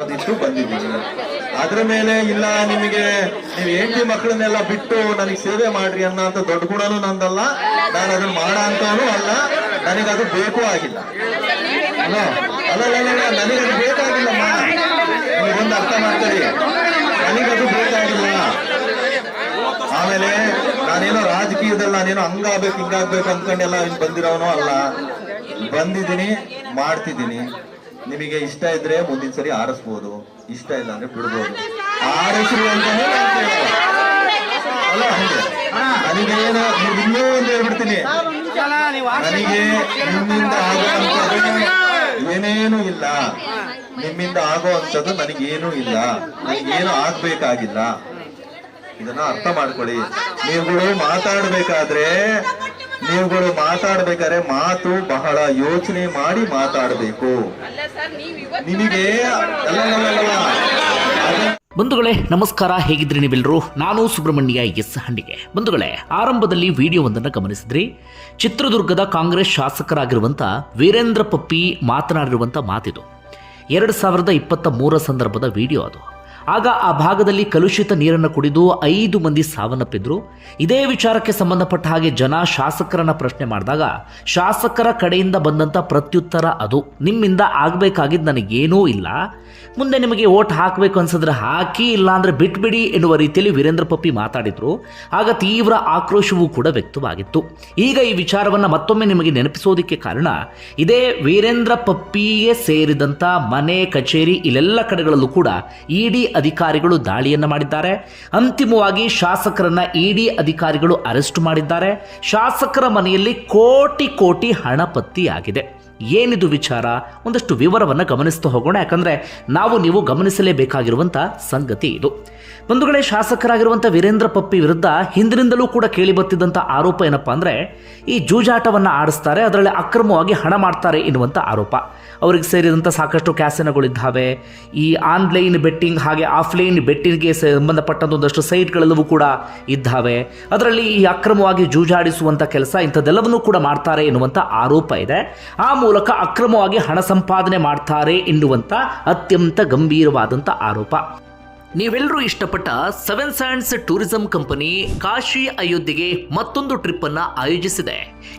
ಬಂದಿದ್ದೀನಿ ಅದ್ರ ಮೇಲೆ ಇಲ್ಲ, ನಿಮಗೆ ನೀವು ಹೆಂಡತಿ ಮಕ್ಕಳನ್ನೆಲ್ಲ ಬಿಟ್ಟು ನನಗೆ ಸೇವೆ ಮಾಡ್ರಿ ಅನ್ನೋ ಅಂತ ದೊಡ್ಡ ಗುಣನು ನಂದಲ್ಲ. ನಾನು ಅದನ್ನ ಮಾಡ ಅಂತವನು ಅಲ್ಲ. ನನಗದು ಬೇಕು ಆಗಿಲ್ಲ. ಅಲ್ಲ? ಅಲ್ಲ ನನಗದು ಬೇಕಾಗಿಲ್ಲಮ್ಮ ನೀವೊಂದು ಅರ್ಥ ಮಾಡ್ತೀರಿ ನನಗದು ಬೇಕಾಗಿಲ್ಲ. ಆಮೇಲೆ ನಾನೇನೋ ರಾಜಕೀಯದಲ್ಲಿ ನಾನೇನೋ ಹಂಗಾಗ್ಬೇಕು ಹಿಂಗಾಗ್ಬೇಕು ಅನ್ಕೊಂಡೆಲ್ಲ ಬಂದಿರೋನು ಅಲ್ಲ. ಬಂದಿದ್ದೀನಿ, ಮಾಡ್ತಿದ್ದೀನಿ. ನಿಮಗೆ ಇಷ್ಟ ಇದ್ರೆ ಮುಂದಿನ ಸರಿ ಆರಿಸ್ಬೋದು ಇಷ್ಟ ಇಲ್ಲ ಅಂದ್ರೆ ಬಿಡ್ಬೋದು. ಆರಿಸ್ರಿ ಅಂತ. ಅಲ್ಲ ಹಂಗೆ. ನನಗೆ ಏನೋ ಇನ್ನೂ ಒಂದು ಹೇಳ್ಬಿಡ್ತೀನಿ. ನನಗೆ ನಿಮ್ಮಿಂದ ಆಗುವಂಥದ್ದು ಏನೇನು ಇಲ್ಲ. ನಿಮ್ಮಿಂದ ಆಗುವಂಥದ್ದು ನನಗೇನು ಇಲ್ಲ. ನನಗೇನು ಆಗ್ಬೇಕಾಗಿಲ್ಲ. ಇದನ್ನ ಅರ್ಥ ಮಾಡ್ಕೊಳ್ಳಿ. ನೀವುಗಳು ಮಾತಾಡ್ಬೇಕಾದ್ರೆ ನೀವುಗಳು ಮಾತಾಡ್ಬೇಕಾದ್ರೆ ಮಾತು ಬಹಳ ಯೋಚನೆ ಮಾಡಿ ಮಾತಾಡಬೇಕು. ಅಲ್ಲ ಸರ್ ನೀವ್ ಇವತ್ತು ನಿಮಗೆ ಬಂಧುಗಳೇ ನಮಸ್ಕಾರ ಹೇಗಿದ್ರಿ ನೀವೆಲ್ಲರೂ? ನಾನು ಸುಬ್ರಹ್ಮಣ್ಯ ಎಸ್ ಹಂಡಿಗೆ ಬಂಧುಗಳೇ ಆರಂಭದಲ್ಲಿ ವಿಡಿಯೋವೊಂದನ್ನು ಗಮನಿಸಿದ್ರಿ. ಚಿತ್ರದುರ್ಗದ ಕಾಂಗ್ರೆಸ್ ಶಾಸಕರಾಗಿರುವಂಥ ವೀರೇಂದ್ರ ಪಪ್ಪಿ ಮಾತನಾಡಿರುವಂಥ ಮಾತಿದು. ಎರಡು ಸಾವಿರದ ಇಪ್ಪತ್ತ ಮೂರ ಸಂದರ್ಭದ ವಿಡಿಯೋ ಅದು. ಆಗ ಆ ಭಾಗದಲ್ಲಿ ಕಲುಷಿತ ನೀರನ್ನು ಕುಡಿದು ಐದು ಮಂದಿ ಸಾವನ್ನಪ್ಪಿದ್ರು. ಇದೇ ವಿಚಾರಕ್ಕೆ ಸಂಬಂಧಪಟ್ಟ ಹಾಗೆ ಜನ ಶಾಸಕರನ್ನ ಪ್ರಶ್ನೆ ಮಾಡಿದಾಗ, ಶಾಸಕರ ಕಡೆಯಿಂದ ಬಂದಂಥ ಪ್ರತ್ಯುತ್ತರ ಅದು. ನಿಮ್ಮಿಂದ ಆಗಬೇಕಾಗಿದ್ದು ನನಗೇನೂ ಇಲ್ಲ. ಮುಂದೆ ನಿಮಗೆ ಓಟ್ ಹಾಕಬೇಕು ಅನ್ಸಿದ್ರೆ ಹಾಕಿ ಇಲ್ಲ ಅಂದ್ರೆ ಬಿಟ್ಬಿಡಿ ಎನ್ನುವ ರೀತಿಯಲ್ಲಿ ವೀರೇಂದ್ರ ಪಪ್ಪಿ ಮಾತಾಡಿದ್ರು. ಆಗ ತೀವ್ರ ಆಕ್ರೋಶವೂ ಕೂಡ ವ್ಯಕ್ತವಾಗಿತ್ತು. ಈಗ ಈ ವಿಚಾರವನ್ನು ಮತ್ತೊಮ್ಮೆ ನಿಮಗೆ ನೆನಪಿಸೋದಕ್ಕೆ ಕಾರಣ, ಇದೇ ವೀರೇಂದ್ರ ಪಪ್ಪಿಯೇ ಸೇರಿದಂಥ ಮನೆ, ಕಚೇರಿ, ಇಲ್ಲೆಲ್ಲ ಕಡೆಗಳಲ್ಲೂ ಕೂಡ ಇಡಿ ಅಧಿಕಾರಿಗಳು ದಾಳಿಯನ್ನು ಮಾಡಿದ್ದಾರೆ. ಅಂತಿಮವಾಗಿ ಶಾಸಕರನ್ನ ಇಡಿ ಅಧಿಕಾರಿಗಳು ಅರೆಸ್ಟ್ ಮಾಡಿದ್ದಾರೆ. ಶಾಸಕರ ಮನೆಯಲ್ಲಿ ಕೋಟಿ ಕೋಟಿ ಹಣ ಪತ್ತೆಯಾಗಿದೆ. ಏನಿದು ವಿಚಾರ? ಒಂದಷ್ಟು ವಿವರವನ್ನು ಗಮನಿಸ್ತಾ ಹೋಗೋಣ. ಯಾಕಂದರೆ ನಾವು ನೀವು ಗಮನಿಸಲೇಬೇಕಾಗಿರುವಂಥ ಸಂಗತಿ ಇದು. ಬಂಧುಗಳೇ ಶಾಸಕರಾಗಿರುವಂಥ ವೀರೇಂದ್ರ ಪಪ್ಪಿ ವಿರುದ್ಧ ಹಿಂದಿನಿಂದಲೂ ಕೂಡ ಕೇಳಿ ಬರ್ತಿದ್ದಂಥ ಆರೋಪ ಏನಪ್ಪ ಅಂದರೆ, ಈ ಜೂಜಾಟವನ್ನು ಆಡಿಸ್ತಾರೆ, ಅದರಲ್ಲಿ ಅಕ್ರಮವಾಗಿ ಹಣ ಮಾಡ್ತಾರೆ ಎನ್ನುವಂಥ ಆರೋಪ. ಅವರಿಗೆ ಸೇರಿದಂಥ ಸಾಕಷ್ಟು ಕ್ಯಾಸಿನಗಳಿದ್ದಾವೆ. ಈ ಆನ್ಲೈನ್ ಬೆಟ್ಟಿಂಗ್ ಹಾಗೆ ಆಫ್ಲೈನ್ ಬೆಟ್ಟಿಂಗ್ಗೆ ಸಂಬಂಧಪಟ್ಟಂಥ ಒಂದಷ್ಟು ಸೈಟ್ಗಳೆಲ್ಲವೂ ಕೂಡ ಇದ್ದಾವೆ. ಅದರಲ್ಲಿ ಈ ಅಕ್ರಮವಾಗಿ ಜೂಜಾಡಿಸುವಂಥ ಕೆಲಸ ಇಂಥದ್ದೆಲ್ಲವನ್ನೂ ಕೂಡ ಮಾಡ್ತಾರೆ ಎನ್ನುವಂಥ ಆರೋಪ ಇದೆ. ಆ ಮೂಲಕ ಅಕ್ರಮವಾಗಿ ಹಣ ಸಂಪಾದನೆ ಮಾಡ್ತಾರೆ ಎನ್ನುವಂಥ ಅತ್ಯಂತ ಗಂಭೀರವಾದಂಥ ಆರೋಪ. ನೀವೆಲ್ಲರೂ ಇಷ್ಟಪಟ್ಟ seven sands tourism company Kashi ಅಯೋಧ್ಯೆಗೆ ಮತ್ತೊಂದು ಟ್ರಿಪ್ ಅನ್ನ ಆಯೋಜಿಸಿದೆ.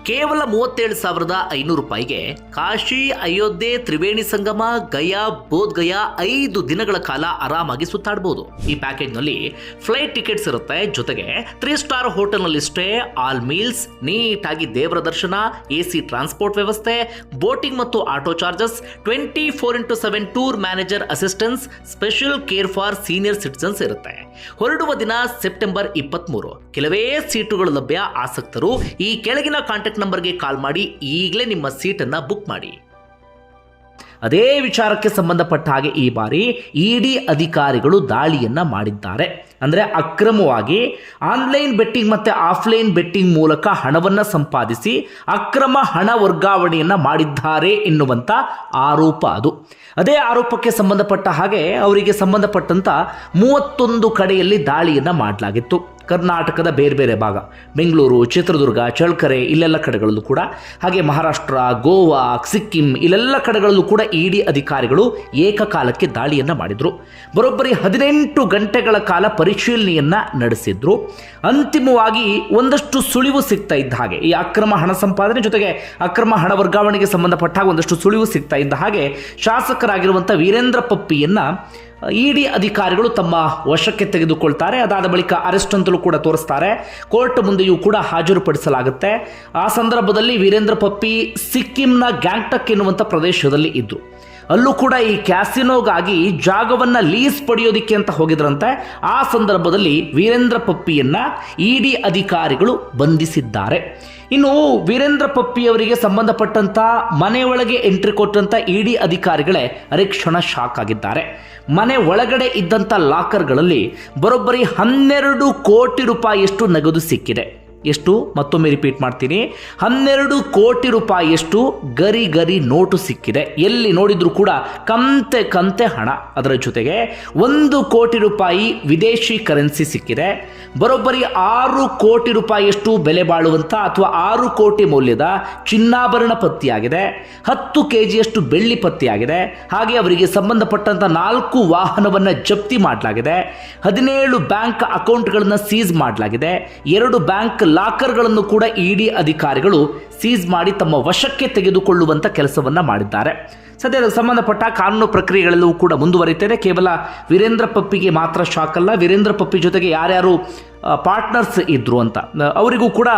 ಕೇವಲ ಮೂವತ್ತೇಳು ಸಾವಿರದ ಐನೂರು ರೂಪಾಯಿಗೆ ಕಾಶಿ ಅಯೋಧ್ಯೆ ತ್ರಿವೇಣಿ ಸಂಗಮ ಗಯಾ ಬೋಧ್ ಗಯಾ ಐದು ದಿನಗಳ ಕಾಲ ಆರಾಮಾಗಿ ಸುತ್ತಾಡಬಹುದು ಈ ಪ್ಯಾಕೇಜ್ನಲ್ಲಿ ಫ್ಲೈಟ್ ಟಿಕೆಟ್ಸ್ ಇರುತ್ತೆ. ಜೊತೆಗೆ ತ್ರೀ ಸ್ಟಾರ್ ಹೋಟೆಲ್ನಲ್ಲಿ ಸ್ಟೇ ಆಲ್ ಮೀಲ್ಸ್, ನೀಟಾಗಿ ದೇವರ ದರ್ಶನ ಎ ಸಿ ಟ್ರಾನ್ಸ್ಪೋರ್ಟ್ ವ್ಯವಸ್ಥೆ, ಬೋಟಿಂಗ್ ಮತ್ತು auto charges, twenty four into seven tour manager assistance special care for senior citizens ಇರುತ್ತೆ. ಹೊರಡುವ ದಿನ ಸೆಪ್ಟೆಂಬರ್ ಇಪ್ಪತ್ಮೂರು. ಕೆಲವೇ ಸೀಟುಗಳು ಲಭ್ಯ ಆಸಕ್ತರು ಈ ಕೆಳಗಿನ ಕಾಂಟ್ಯಾಕ್ಟ್ ನಂಬರ್ಗೆ ಕಾಲ್ ಮಾಡಿ, ಈಗಲೇ ನಿಮ್ಮ ಸೀಟನ್ನು ಬುಕ್ ಮಾಡಿ. ಅದೇ ವಿಚಾರಕ್ಕೆ ಸಂಬಂಧಪಟ್ಟ ಹಾಗೆ ಈ ಬಾರಿ ಇಡಿ ಅಧಿಕಾರಿಗಳು ದಾಳಿಯನ್ನು ಮಾಡಿದ್ದಾರೆ. ಅಂದರೆ ಅಕ್ರಮವಾಗಿ ಆನ್ಲೈನ್ ಬೆಟ್ಟಿಂಗ್ ಮತ್ತು ಆಫ್ಲೈನ್ ಬೆಟ್ಟಿಂಗ್ ಮೂಲಕ ಹಣವನ್ನು ಸಂಪಾದಿಸಿ ಅಕ್ರಮ ಹಣ ವರ್ಗಾವಣೆಯನ್ನು ಮಾಡಿದ್ದಾರೆ ಎನ್ನುವಂಥ ಆರೋಪ ಅದು. ಅದೇ ಆರೋಪಕ್ಕೆ ಸಂಬಂಧಪಟ್ಟ ಹಾಗೆ ಅವರಿಗೆ ಸಂಬಂಧಪಟ್ಟಂಥ ಮೂವತ್ತೊಂದು ಕಡೆಯಲ್ಲಿ ದಾಳಿಯನ್ನು ಮಾಡಲಾಗಿತ್ತು. ಕರ್ನಾಟಕದ ಬೇರೆ ಬೇರೆ ಭಾಗ. ಬೆಂಗಳೂರು, ಚಿತ್ರದುರ್ಗ ಚಳ್ಕರೆ ಇಲ್ಲೆಲ್ಲ ಕಡೆಗಳಲ್ಲೂ ಕೂಡ, ಹಾಗೆ ಮಹಾರಾಷ್ಟ್ರ, ಗೋವಾ, ಸಿಕ್ಕಿಂ ಇಲ್ಲೆಲ್ಲ ಕಡೆಗಳಲ್ಲೂ ಕೂಡ ಇಡಿ ಅಧಿಕಾರಿಗಳು ಏಕಕಾಲಕ್ಕೆ ದಾಳಿಯನ್ನು ಮಾಡಿದರು. ಬರೋಬ್ಬರಿ ಹದಿನೆಂಟು ಗಂಟೆಗಳ ಕಾಲ ಪರಿಶೀಲನೆಯನ್ನು ನಡೆಸಿದ್ರು. ಅಂತಿಮವಾಗಿ ಒಂದಷ್ಟು ಸುಳಿವು ಸಿಗ್ತಾ ಇದ್ದ ಹಾಗೆ, ಈ ಅಕ್ರಮ ಹಣ ಸಂಪಾದನೆ ಜೊತೆಗೆ ಅಕ್ರಮ ಹಣ ವರ್ಗಾವಣೆಗೆ ಸಂಬಂಧಪಟ್ಟ ಒಂದಷ್ಟು ಸುಳಿವು ಸಿಗ್ತಾ ಇದ್ದ ಹಾಗೆ ಶಾಸಕರಾಗಿರುವಂಥ ವೀರೇಂದ್ರ ಪಪ್ಪಿಯನ್ನ ಇಡಿ ಅಧಿಕಾರಿಗಳು ತಮ್ಮ ವಶಕ್ಕೆ ತೆಗೆದುಕೊಳ್ತಾರೆ. ಅದಾದ ಬಳಿಕ ಅರೆಸ್ಟ್ ಅಂತಲೂ ಕೂಡ ತೋರಿಸ್ತಾರೆ. ಕೋರ್ಟ್ ಮುಂದೆಯೂ ಕೂಡ ಹಾಜರುಪಡಿಸಲಾಗುತ್ತೆ. ಆ ಸಂದರ್ಭದಲ್ಲಿ ವೀರೇಂದ್ರ ಪಪ್ಪಿ ಸಿಕ್ಕಿಂನ ಗ್ಯಾಂಗ್ಟಕ್ ಎನ್ನುವಂಥ ಪ್ರದೇಶದಲ್ಲಿ ಇದ್ರು ಅಲ್ಲೂ ಕೂಡ ಈ ಕ್ಯಾಸಿನೋಗಾಗಿ ಜಾಗವನ್ನ ಲೀಸ್ ಪಡೆಯೋದಿಕ್ಕೆ ಅಂತ ಹೋಗಿದ್ರಂತೆ. ಆ ಸಂದರ್ಭದಲ್ಲಿ ವೀರೇಂದ್ರ ಪಪ್ಪಿಯನ್ನ ಇಡಿ ಅಧಿಕಾರಿಗಳು ಬಂಧಿಸಿದ್ದಾರೆ. ಇನ್ನು ವೀರೇಂದ್ರ ಪಪ್ಪಿಯವರಿಗೆ ಸಂಬಂಧಪಟ್ಟಂತ ಮನೆಯೊಳಗೆ ಎಂಟ್ರಿ ಕೊಟ್ಟಂತ ಇಡಿ ಅಧಿಕಾರಿಗಳೇ ಅರೆಕ್ಷಣ ಶಾಕ್ ಆಗಿದ್ದಾರೆ. ಮನೆ ಒಳಗಡೆ ಇದ್ದಂಥ ಲಾಕರ್ಗಳಲ್ಲಿ ಬರೋಬ್ಬರಿ ಹನ್ನೆರಡು ಕೋಟಿ ರೂಪಾಯಿಯಷ್ಟು ನಗದು ಸಿಕ್ಕಿದೆ. ಎಷ್ಟು? ಮತ್ತೊಮ್ಮೆ ರಿಪೀಟ್ ಮಾಡ್ತೀನಿ. ಹನ್ನೆರಡು ಕೋಟಿ ರೂಪಾಯಿಯಷ್ಟು ಗರಿ ಗರಿ ನೋಟು ಸಿಕ್ಕಿದೆ. ಎಲ್ಲಿ ನೋಡಿದರೂ ಕೂಡ ಕಂತೆ ಕಂತೆ ಹಣ ಅದರ ಜೊತೆಗೆ ಒಂದು ಕೋಟಿ ರೂಪಾಯಿ ವಿದೇಶಿ ಕರೆನ್ಸಿ ಸಿಕ್ಕಿದೆ. ಬರೋಬ್ಬರಿ ಆರು ಕೋಟಿ ರೂಪಾಯಿಯಷ್ಟು ಬೆಲೆ ಬಾಳುವಂಥ ಅಥವಾ ಆರು ಕೋಟಿ ಮೌಲ್ಯದ ಚಿನ್ನಾಭರಣ ಪತ್ತೆಯಾಗಿದೆ. ಹತ್ತು ಕೆ ಜಿಯಷ್ಟು ಬೆಳ್ಳಿ ಪತ್ತೆಯಾಗಿದೆ. ಹಾಗೆ ಅವರಿಗೆ ಸಂಬಂಧಪಟ್ಟಂಥ ನಾಲ್ಕು ವಾಹನವನ್ನು ಜಪ್ತಿ ಮಾಡಲಾಗಿದೆ. ಹದಿನೇಳು ಬ್ಯಾಂಕ್ ಅಕೌಂಟ್ಗಳನ್ನು ಸೀಸ್ ಮಾಡಲಾಗಿದೆ. ಎರಡು ಬ್ಯಾಂಕ್ ಲಾಕರ್ಗಳನ್ನು ಕೂಡ ಇಡಿ ಅಧಿಕಾರಿಗಳು ಸೀಸ್ ಮಾಡಿ ತಮ್ಮ ವಶಕ್ಕೆ ತೆಗೆದುಕೊಳ್ಳುವಂತ ಕೆಲಸವನ್ನು ಮಾಡಿದ್ದಾರೆ. ಸದ್ಯ ಅದಕ್ಕೆ ಸಂಬಂಧಪಟ್ಟ ಕಾನೂನು ಪ್ರಕ್ರಿಯೆಗಳೆಲ್ಲವೂ ಕೂಡ ಮುಂದುವರಿತಿದೆ ಕೇವಲ ವೀರೇಂದ್ರ ಪಪ್ಪಿಗೆ ಮಾತ್ರ ಶಾಕ್ ಅಲ್ಲ. ವೀರೇಂದ್ರ ಪಪ್ಪಿ ಜೊತೆಗೆ ಯಾರ್ಯಾರು ಪಾರ್ಟ್ನರ್ಸ್ ಇದ್ರು ಅಂತ. ಅವರಿಗೂ ಕೂಡ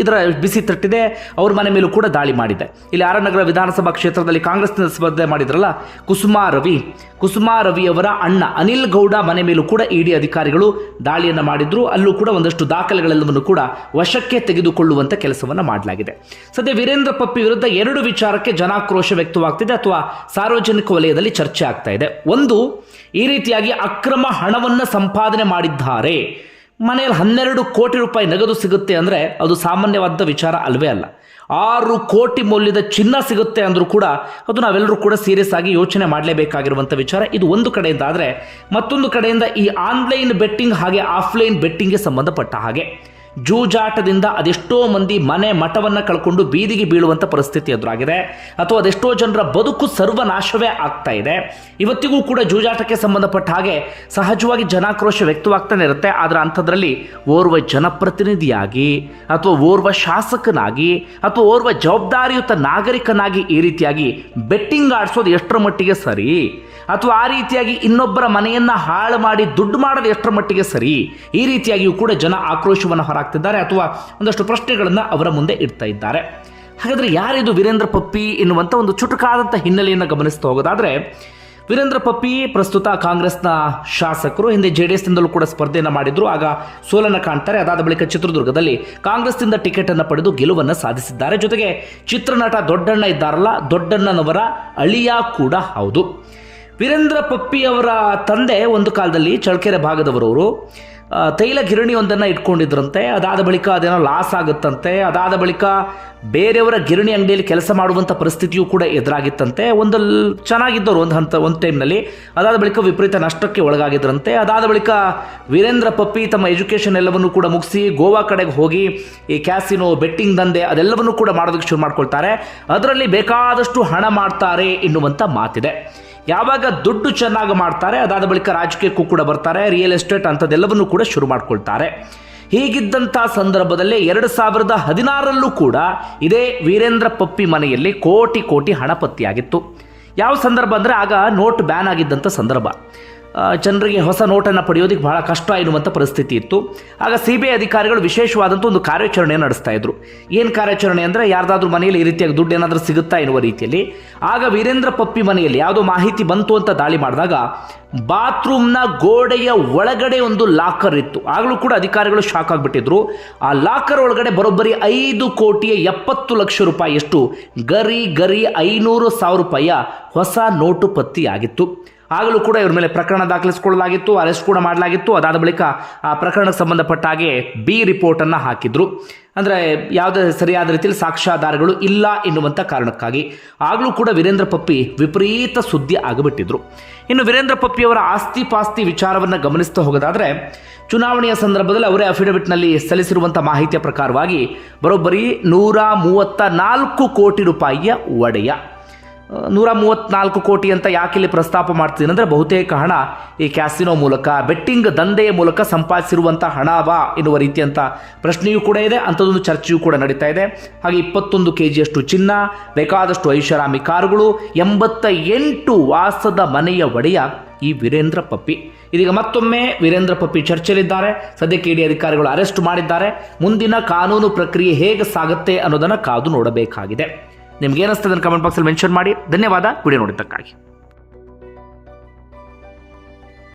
ಇದರ ಬಿಸಿ ತಟ್ಟಿದೆ. ಅವ್ರ ಮನೆ ಮೇಲೂ ಕೂಡ ದಾಳಿ ಮಾಡಿದೆ. ಇಲ್ಲಿ ಆರನಗರ ವಿಧಾನಸಭಾ ಕ್ಷೇತ್ರದಲ್ಲಿ ಕಾಂಗ್ರೆಸ್ನ ಸ್ಪರ್ಧೆ ಮಾಡಿದ್ರಲ್ಲ, ಕುಸುಮಾ ರವಿ. ಕುಸುಮಾ ರವಿ ಅವರ ಅಣ್ಣ ಅನಿಲ್ ಗೌಡ ಮನೆ ಮೇಲೂ ಕೂಡ ಇಡಿ ಅಧಿಕಾರಿಗಳು ದಾಳಿಯನ್ನು ಮಾಡಿದ್ರು. ಅಲ್ಲೂ ಕೂಡ ಒಂದಷ್ಟು ದಾಖಲೆಗಳೆಲ್ಲವನ್ನು ಕೂಡ ವಶಕ್ಕೆ ತೆಗೆದುಕೊಳ್ಳುವಂತ ಕೆಲಸವನ್ನು ಮಾಡಲಾಗಿದೆ. ಸದ್ಯ ವೀರೇಂದ್ರ ಪಪ್ಪಿ ವಿರುದ್ಧ ಎರಡು ವಿಚಾರಕ್ಕೆ ಜನಾಕ್ರೋಶ ವ್ಯಕ್ತವಾಗ್ತಿದೆ. ಅಥವಾ ಸಾರ್ವಜನಿಕ ವಲಯದಲ್ಲಿ ಚರ್ಚೆ ಆಗ್ತಾ ಇದೆ. ಒಂದು, ಈ ರೀತಿಯಾಗಿ ಅಕ್ರಮ ಹಣವನ್ನು ಸಂಪಾದನೆ ಮಾಡಿದ್ದಾರೆ. ಮನೆಯಲ್ಲಿ ಹನ್ನೆರಡು ಕೋಟಿ ರೂಪಾಯಿ ನಗದು ಸಿಗುತ್ತೆ ಅಂದರೆ ಅದು ಸಾಮಾನ್ಯವಾದ ವಿಚಾರ ಅಲ್ವೇ ಅಲ್ಲ. ಆರು ಕೋಟಿ ಮೌಲ್ಯದ ಚಿನ್ನ ಸಿಗುತ್ತೆ ಅಂದರೂ ಕೂಡ ಅದು ನಾವೆಲ್ಲರೂ ಕೂಡ ಸೀರಿಯಸ್ ಆಗಿ ಯೋಚನೆ ಮಾಡಲೇಬೇಕಾಗಿರುವಂಥ ವಿಚಾರ. ಇದು ಒಂದು ಕಡೆಯಿಂದ ಆದರೆ ಮತ್ತೊಂದು ಕಡೆಯಿಂದ ಈ ಆನ್ಲೈನ್ ಬೆಟ್ಟಿಂಗ್ ಹಾಗೆ ಆಫ್ಲೈನ್ ಬೆಟ್ಟಿಂಗ್ಗೆ ಸಂಬಂಧಪಟ್ಟ ಹಾಗೆ. ಜೂಜಾಟದಿಂದ ಅದೆಷ್ಟೋ ಮಂದಿ ಮನೆ ಮಠವನ್ನು ಕಳ್ಕೊಂಡು ಬೀದಿಗೆ ಬೀಳುವಂಥ ಪರಿಸ್ಥಿತಿ ಎದುರಾಗಿದೆ. ಅಥವಾ ಅದೆಷ್ಟೋ ಜನರ ಬದುಕು ಸರ್ವನಾಶವೇ ಆಗ್ತಾ ಇದೆ. ಇವತ್ತಿಗೂ ಕೂಡ ಜೂಜಾಟಕ್ಕೆ ಸಂಬಂಧಪಟ್ಟ ಹಾಗೆ ಸಹಜವಾಗಿ ಜನಾಕ್ರೋಶ ವ್ಯಕ್ತವಾಗ್ತಾನೆ ಇರುತ್ತೆ. ಆದರೆ ಅಂಥದ್ರಲ್ಲಿ ಓರ್ವ ಜನಪ್ರತಿನಿಧಿಯಾಗಿ ಅಥವಾ ಓರ್ವ ಶಾಸಕನಾಗಿ ಅಥವಾ ಓರ್ವ ಜವಾಬ್ದಾರಿಯುತ ನಾಗರಿಕನಾಗಿ ಈ ರೀತಿಯಾಗಿ ಬೆಟ್ಟಿಂಗ್ ಆಡಿಸೋದು ಎಷ್ಟರ ಮಟ್ಟಿಗೆ ಸರಿ? ಅಥವಾ ಆ ರೀತಿಯಾಗಿ ಇನ್ನೊಬ್ಬರ ಮನೆಯನ್ನು ಹಾಳು ಮಾಡಿ ದುಡ್ಡು ಮಾಡೋದು ಎಷ್ಟರ ಮಟ್ಟಿಗೆ ಸರಿ? ಈ ರೀತಿಯಾಗಿಯೂ ಕೂಡ ಜನ ಆಕ್ರೋಶವನ್ನು ಹೊರಾಗ್ತಿದ್ದಾರೆ ಅಥವಾ ಒಂದಷ್ಟು ಪ್ರಶ್ನೆಗಳನ್ನು ಅವರ ಮುಂದೆ ಇಡ್ತಾ ಇದ್ದಾರೆ. ಹಾಗಾದರೆ ಯಾರಿದು ವೀರೇಂದ್ರ ಪಪ್ಪಿ ಎನ್ನುವಂಥ ಒಂದು ಚುಟುಕಾದಂಥ ಹಿನ್ನೆಲೆಯನ್ನು ಗಮನಿಸ್ತಾ ಹೋಗೋದಾದರೆ, ವೀರೇಂದ್ರ ಪಪ್ಪಿ ಪ್ರಸ್ತುತ ಕಾಂಗ್ರೆಸ್ನ ಶಾಸಕರು, ಹಿಂದೆ ಜೆ ಡಿ ಎಸ್ನಿಂದಲೂ ಕೂಡ ಸ್ಪರ್ಧೆಯನ್ನು ಮಾಡಿದ್ರು, ಆಗ ಸೋಲನ್ನು ಕಾಣ್ತಾರೆ. ಅದಾದ ಬಳಿಕ ಚಿತ್ರದುರ್ಗದಲ್ಲಿ ಕಾಂಗ್ರೆಸ್ನಿಂದ ಟಿಕೆಟ್ ಅನ್ನು ಪಡೆದು ಗೆಲುವನ್ನು ಸಾಧಿಸಿದ್ದಾರೆ. ಜೊತೆಗೆ ಚಿತ್ರನಟ ದೊಡ್ಡಣ್ಣ ಇದ್ದಾರಲ್ಲ, ದೊಡ್ಡಣ್ಣನವರ ಅಳಿಯ ಕೂಡ ಹೌದು. ವೀರೇಂದ್ರ ಪಪ್ಪಿ ಅವರ ತಂದೆ ಒಂದು ಕಾಲದಲ್ಲಿ ಚಳ್ಳಕೆರೆ ಭಾಗದವರವರು ತೈಲ ಗಿರಣಿಯೊಂದನ್ನು ಇಟ್ಕೊಂಡಿದ್ರಂತೆ. ಅದಾದ ಬಳಿಕ ಅದೇನೋ ಲಾಸ್ ಆಗುತ್ತಂತೆ. ಅದಾದ ಬಳಿಕ ಬೇರೆಯವರ ಗಿರಣಿ ಅಂಗಡಿಯಲ್ಲಿ ಕೆಲಸ ಮಾಡುವಂಥ ಪರಿಸ್ಥಿತಿಯೂ ಕೂಡ ಎದುರಾಗಿತ್ತಂತೆ. ಒಂದು ಚೆನ್ನಾಗಿದ್ದವರು ಒಂದು ಹಂತ, ಒಂದು ಟೈಮ್ನಲ್ಲಿ ಅದಾದ ಬಳಿಕ ವಿಪರೀತ ನಷ್ಟಕ್ಕೆ ಒಳಗಾಗಿದ್ರಂತೆ ಅದಾದ ಬಳಿಕ ವೀರೇಂದ್ರ ಪಪ್ಪಿ ತಮ್ಮ ಎಜುಕೇಷನ್ ಎಲ್ಲವನ್ನು ಕೂಡ ಮುಗಿಸಿ ಗೋವಾ ಕಡೆಗೆ ಹೋಗಿ ಈ ಕ್ಯಾಸಿನೋ ಬೆಟ್ಟಿಂಗ್ ದಂಧೆ ಅದೆಲ್ಲವನ್ನು ಕೂಡ ಮಾಡೋದಕ್ಕೆ ಶುರು ಮಾಡ್ಕೊಳ್ತಾರೆ. ಅದರಲ್ಲಿ ಬೇಕಾದಷ್ಟು ಹಣ ಮಾಡ್ತಾರೆ ಎನ್ನುವಂಥ ಮಾತಿದೆ. ಯಾವಾಗ ದುಡ್ಡು ಚೆನ್ನಾಗಿ ಮಾಡ್ತಾರೆ, ಅದಾದ ಬಳಿಕ ರಾಜಕೀಯಕ್ಕೂ ಕೂಡ ಬರ್ತಾರೆ ರಿಯಲ್ ಎಸ್ಟೇಟ್ ಅಂಥದ್ದೆಲ್ಲವನ್ನು ಕೂಡ ಶುರು ಮಾಡ್ಕೊಳ್ತಾರೆ. ಹೀಗಿದ್ದಂಥ ಸಂದರ್ಭದಲ್ಲೇ ಎರಡು ಸಾವಿರದ ಹದಿನಾರರಲ್ಲೂ ಕೂಡ ಇದೇ ವೀರೇಂದ್ರ ಪಪ್ಪಿ ಮನೆಯಲ್ಲಿ ಕೋಟಿ ಕೋಟಿ ಹಣ ಪತ್ತೆಯಾಗಿತ್ತು. ಯಾವ ಸಂದರ್ಭ ಅಂದರೆ ಆಗ ನೋಟ್ ಬ್ಯಾನ್ ಆಗಿದ್ದಂಥ ಸಂದರ್ಭ. ಜನರಿಗೆ ಹೊಸ ನೋಟನ್ನು ಪಡೆಯೋದಕ್ಕೆ ಬಹಳ ಕಷ್ಟ ಎನ್ನುವಂಥ ಪರಿಸ್ಥಿತಿ ಇತ್ತು. ಆಗ ಸಿ ಬಿ ಐ ಅಧಿಕಾರಿಗಳು ವಿಶೇಷವಾದಂಥ ಒಂದು ಕಾರ್ಯಾಚರಣೆ ನಡೆಸ್ತಾ ಇದ್ರು. ಏನು ಕಾರ್ಯಾಚರಣೆ ಅಂದರೆ ಯಾರ್ದಾದ್ರೂ ಮನೆಯಲ್ಲಿ ಈ ರೀತಿಯಾಗಿ ದುಡ್ಡು ಏನಾದರೂ ಸಿಗುತ್ತಾ ಎನ್ನುವ ರೀತಿಯಲ್ಲಿ. ಆಗ ವೀರೇಂದ್ರ ಪಪ್ಪಿ ಮನೆಯಲ್ಲಿ ಯಾವುದೋ ಮಾಹಿತಿ ಬಂತು ಅಂತ ದಾಳಿ ಮಾಡಿದಾಗ ಬಾತ್ರೂಮ್ನ ಗೋಡೆಯ ಒಳಗಡೆ ಒಂದು ಲಾಕರ್ ಇತ್ತು. ಆಗಲೂ ಕೂಡ ಅಧಿಕಾರಿಗಳು ಶಾಕ್ ಆಗಿಬಿಟ್ಟಿದ್ರು. ಆ ಲಾಕರ್ ಒಳಗಡೆ ಬರೋಬ್ಬರಿ ಐದು ಕೋಟಿಯ ಎಪ್ಪತ್ತು ಲಕ್ಷ ರೂಪಾಯಿಯಷ್ಟು ಗರಿ ಗರಿ ಐನೂರು ಸಾವಿರ ರೂಪಾಯಿಯ ಹೊಸ ನೋಟು ಪತ್ತೆಯಾಗಿತ್ತು. ಆಗಲೂ ಕೂಡ ಇವ್ರ ಮೇಲೆ ಪ್ರಕರಣ ದಾಖಲಿಸಿಕೊಳ್ಳಲಾಗಿತ್ತು ಅರೆಸ್ಟ್ ಕೂಡ ಮಾಡಲಾಗಿತ್ತು. ಅದಾದ ಬಳಿಕ ಆ ಪ್ರಕರಣಕ್ಕೆ ಸಂಬಂಧಪಟ್ಟ ಹಾಗೆ ಬಿ ರಿಪೋರ್ಟನ್ನು ಹಾಕಿದ್ರು. ಅಂದರೆ ಯಾವುದೇ ಸರಿಯಾದ ರೀತಿಯಲ್ಲಿ ಸಾಕ್ಷ್ಯಾಧಾರಗಳು ಇಲ್ಲ ಎನ್ನುವಂಥ ಕಾರಣಕ್ಕಾಗಿ. ಆಗಲೂ ಕೂಡ ವೀರೇಂದ್ರ ಪಪ್ಪಿ ವಿಪರೀತ ಸುದ್ದಿ ಆಗಿಬಿಟ್ಟಿದ್ರು. ಇನ್ನು ವೀರೇಂದ್ರ ಪಪ್ಪಿಯವರ ಆಸ್ತಿ ಪಾಸ್ತಿ ವಿಚಾರವನ್ನು ಗಮನಿಸ್ತಾ ಹೋಗೋದಾದರೆ, ಚುನಾವಣೆಯ ಸಂದರ್ಭದಲ್ಲಿ ಅವರೇ ಅಫಿಡವಿಟ್ನಲ್ಲಿ ಸಲ್ಲಿಸಿರುವಂಥ ಮಾಹಿತಿಯ ಪ್ರಕಾರವಾಗಿ ಬರೋಬ್ಬರಿ ನೂರ ಮೂವತ್ತ ನಾಲ್ಕು ಕೋಟಿ ರೂಪಾಯಿಯ ಒಡೆಯ. ನೂರ ಮೂವತ್ನಾಲ್ಕು ಕೋಟಿ ಅಂತ ಯಾಕೆ ಇಲ್ಲಿ ಪ್ರಸ್ತಾಪ ಮಾಡ್ತೀನಿ ಅಂದರೆ ಬಹುತೇಕ ಹಣ ಈ ಕ್ಯಾಸಿನೋ ಮೂಲಕ, ಬೆಟ್ಟಿಂಗ್ ದಂಧೆಯ ಮೂಲಕ ಸಂಪಾದಿಸಿರುವಂಥ ಹಣವಾ ಎನ್ನುವ ರೀತಿಯಂಥ ಪ್ರಶ್ನೆಯೂ ಕೂಡ ಇದೆ, ಅಂಥದ್ದೊಂದು ಚರ್ಚೆಯೂ ಕೂಡ ನಡೀತಾ ಇದೆ. ಹಾಗೆ ಇಪ್ಪತ್ತೊಂದು ಕೆ ಜಿಯಷ್ಟು ಚಿನ್ನ, ಬೇಕಾದಷ್ಟು ಐಷಾರಾಮಿ ಕಾರುಗಳು ಎಂಬತ್ತ ಎಂಟು ವಾಸದ ಮನೆಯ ಒಡೆಯ ಈ ವೀರೇಂದ್ರ ಪಪ್ಪಿ. ಇದೀಗ ಮತ್ತೊಮ್ಮೆ ವೀರೇಂದ್ರ ಪಪ್ಪಿ ಚರ್ಚೆಯಲ್ಲಿದ್ದಾರೆ, ಸದ್ಯಕ್ಕೆ ಇಡಿ ಅಧಿಕಾರಿಗಳು ಅರೆಸ್ಟ್ ಮಾಡಿದ್ದಾರೆ, ಮುಂದಿನ ಕಾನೂನು ಪ್ರಕ್ರಿಯೆ ಹೇಗೆ ಸಾಗುತ್ತೆ ಅನ್ನೋದನ್ನು ಕಾದು ನೋಡಬೇಕಾಗಿದೆ. ನಿಮ್ಗೆ ಏನಿಸ್ತದೆ ಕಮೆಂಟ್ ಬಾಕ್ಸಲ್ಲಿ ಮೆನ್ಷನ್ ಮಾಡಿ. ಧನ್ಯವಾದ. ವಿಡಿಯೋ ನೋಡಿದ್ದಕ್ಕಾಗಿ.